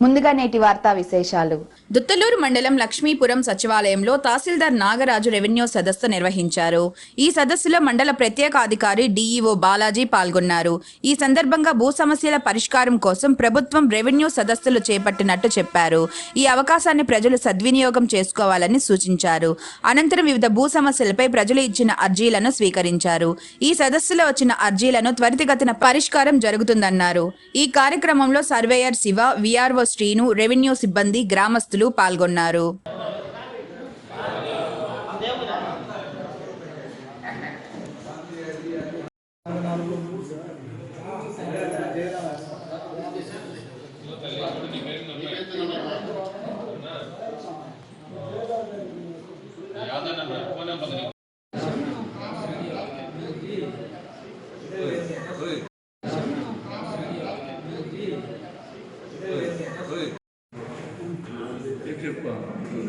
ముందుగా నేటి వార్తా విశేషాలు. దుత్తలూరు మండలం లక్ష్మీపురం సచివాలయంలో తహసీల్దార్ నాగరాజు రెవెన్యూ సదస్సు నిర్వహించారు. ఈ సదస్సులో మండల ప్రత్యేక అధికారి డీఈఓ బాలాజీ పాల్గొన్నారు. ఈ సందర్భంగా భూ సమస్యల పరిష్కారం కోసం ప్రభుత్వం రెవెన్యూ సదస్సులు చేపట్టినట్టు చెప్పారు. ఈ అవకాశాన్ని ప్రజలు సద్వినియోగం చేసుకోవాలని సూచించారు. అనంతరం వివిధ భూ సమస్యలపై ప్రజలు ఇచ్చిన అర్జీలను స్వీకరించారు. ఈ సదస్సులో వచ్చిన అర్జీలను త్వరితగతిన పరిష్కారం జరుగుతుందన్నారు. ఈ కార్యక్రమంలో surveyor Shiva VRO Srinu revenue సిబ్బంది గ్రామస్తులు పాల్గొన్నారు ఆల్రెడీ ముందుగానే చెప్పండి సాగులో ఉన్నది సాగు చేస్తున్నది వేరే వాళ్ళు చేస్తున్నారు. ఎందుకు అది వాళ్ళ పేరు మీద? వాళ్ళ పేరు మీద. ఈ పేరు మీద ఎక్క చచ్చిపోయింది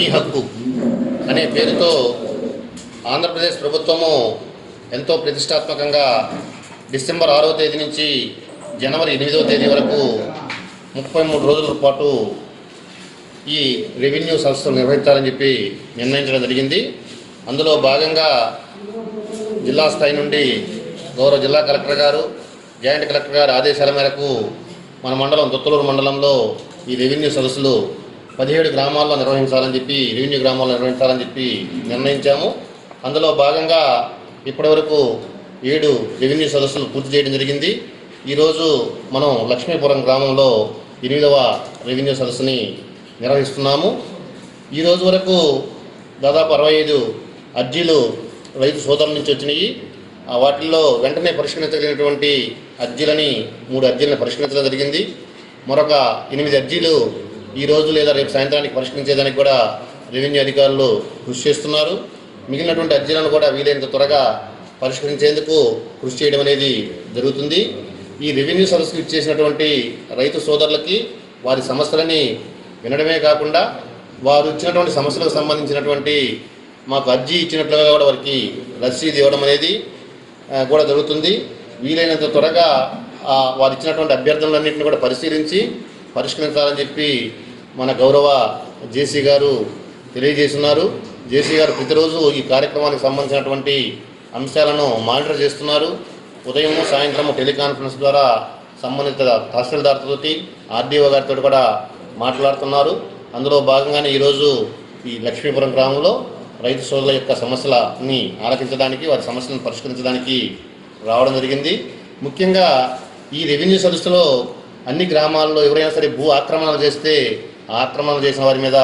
మీ హక్కు అనే పేరుతో ఆంధ్రప్రదేశ్ ప్రభుత్వము ఎంతో ప్రతిష్టాత్మకంగా డిసెంబర్ ఆరవ తేదీ నుంచి జనవరి ఎనిమిదవ తేదీ వరకు ముప్పై మూడు రోజుల పాటు ఈ రెవెన్యూ సంస్థలు నిర్వహించాలని చెప్పి నిర్ణయించడం జరిగింది. అందులో భాగంగా జిల్లా స్థాయి నుండి గౌరవ జిల్లా కలెక్టర్ గారు జాయింట్ కలెక్టర్ గారి ఆదేశాల మేరకు మన మండలం దొత్తలూరు మండలంలో ఈ రెవెన్యూ సదస్సులు పదిహేడు గ్రామాల్లో నిర్వహించాలని చెప్పి రెవెన్యూ గ్రామాల్లో నిర్వహించాలని చెప్పి నిర్ణయించాము. అందులో భాగంగా ఇప్పటివరకు ఏడు రెవెన్యూ సదస్సులు పూర్తి చేయడం జరిగింది. ఈరోజు మనం లక్ష్మీపురం గ్రామంలో ఎనిమిదవ రెవెన్యూ సదస్సుని నిర్వహిస్తున్నాము. ఈ రోజు వరకు దాదాపు అరవై ఐదు అర్జీలు రైతు సోదరుల నుంచి వచ్చినాయి. ఆ వాటిల్లో వెంటనే పరిష్కరించగలిగినటువంటి అర్జీలని మూడు అర్జీలను పరిష్కరించడం జరిగింది. మరొక ఎనిమిది అర్జీలు ఈ రోజు లేదా రేపు సాయంత్రానికి పరిష్కరించేదానికి కూడా రెవెన్యూ అధికారులు కృషి చేస్తున్నారు. మిగిలినటువంటి అర్జీలను కూడా వీలైనంత త్వరగా పరిష్కరించేందుకు కృషి చేయడం అనేది జరుగుతుంది. ఈ రెవెన్యూ సదస్సుకు ఇచ్చేసినటువంటి రైతు సోదరులకి వారి సమస్యలని వినడమే కాకుండా వారు ఇచ్చినటువంటి సమస్యలకు సంబంధించినటువంటి మాకు అర్జీ ఇచ్చినట్లుగా కూడా వారికి రసీదు ఇవ్వడం అనేది కూడా జరుగుతుంది. వీలైనంత త్వరగా వారు ఇచ్చినటువంటి అభ్యర్థనలన్నింటినీ కూడా పరిశీలించి పరిష్కరించాలని చెప్పి మన గౌరవ జేసీ గారు తెలియజేస్తున్నారు. జేసీ గారు ప్రతిరోజు ఈ కార్యక్రమానికి సంబంధించినటువంటి అంశాలను మానిటర్ చేస్తున్నారు. ఉదయం సాయంత్రం టెలికాన్ఫరెన్స్ ద్వారా సంబంధిత తహసీల్దార్తో ఆర్డీఓ గారితో కూడా మాట్లాడుతున్నారు. అందులో భాగంగానే ఈరోజు ఈ లక్ష్మీపురం గ్రామంలో రైతు సోదరుల యొక్క సమస్యలని ఆలకించడానికి వారి సమస్యలను పరిష్కరించడానికి రావడం జరిగింది. ముఖ్యంగా ఈ రెవెన్యూ సదస్సులో అన్ని గ్రామాల్లో ఎవరైనా సరే భూ ఆక్రమణలు చేస్తే ఆ ఆక్రమణలు చేసిన వారి మీద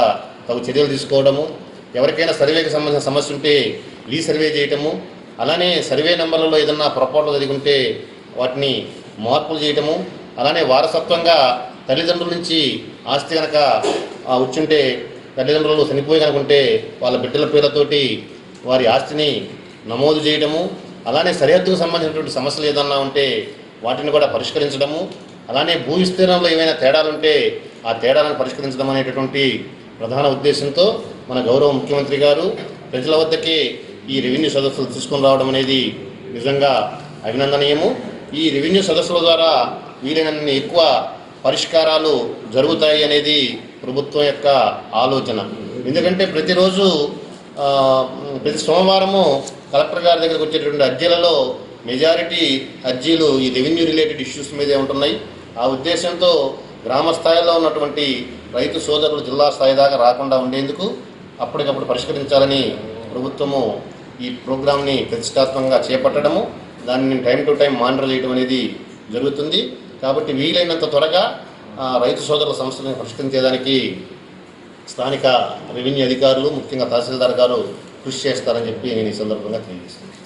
తగు చర్యలు తీసుకోవడము. ఎవరికైనా సర్వేకి సంబంధించిన సమస్య ఉంటే రీ సర్వే చేయటము. అలానే సర్వే నెంబర్లలో ఏదన్నా పొరపాట్లు జరిగి ఉంటే వాటిని మార్పులు చేయటము. అలానే వారసత్వంగా తల్లిదండ్రుల నుంచి ఆస్తి కనుక వచ్చుంటే తల్లిదండ్రులు చనిపోయి కనుకుంటే వాళ్ళ బిడ్డల పేర్లతోటి వారి ఆస్తిని నమోదు చేయడము అలానే సరిహద్దుకు సంబంధించినటువంటి సమస్యలు ఏదన్నా ఉంటే వాటిని కూడా పరిష్కరించడము. అలానే భూ విస్తీర్ణంలో ఏమైనా తేడాలుంటే ఆ తేడాలను పరిష్కరించడం అనేటటువంటి ప్రధాన ఉద్దేశంతో మన గౌరవ ముఖ్యమంత్రి గారు ప్రజల వద్దకే ఈ రెవెన్యూ సదస్సులు తీసుకొని రావడం అనేది నిజంగా అభినందనీయము. ఈ రెవెన్యూ సదస్సుల ద్వారా వీలైనన్ని ఎక్కువ పరిష్కారాలు జరుగుతాయి అనేది ప్రభుత్వం యొక్క ఆలోచన. ఎందుకంటే ప్రతిరోజు ప్రతి సోమవారము కలెక్టర్ గారి దగ్గరికి వచ్చేటటువంటి అర్జీలలో మెజారిటీ అర్జీలు ఈ రెవెన్యూ రిలేటెడ్ ఇష్యూస్ మీదే ఉంటున్నాయి. ఆ ఉద్దేశంతో గ్రామ స్థాయిలో ఉన్నటువంటి రైతు సోదరులు జిల్లా స్థాయి దాకా రాకుండా ఉండేందుకు అప్పటికప్పుడు పరిష్కరించాలని ప్రభుత్వము ఈ ప్రోగ్రామ్ని ప్రతిష్టాత్మకంగా చేపట్టడము దాన్ని టైం టు టైం మానిటర్ చేయడం అనేది జరుగుతుంది. కాబట్టి వీలైనంత త్వరగా రైతు సోదరుల సమస్యలను పరిష్కరించేదానికి స్థానిక రెవెన్యూ అధికారులు ముఖ్యంగా తహసీల్దార్ గారు కృషి చేస్తారని చెప్పి నేను ఈ సందర్భంగా తెలియజేస్తున్నాను.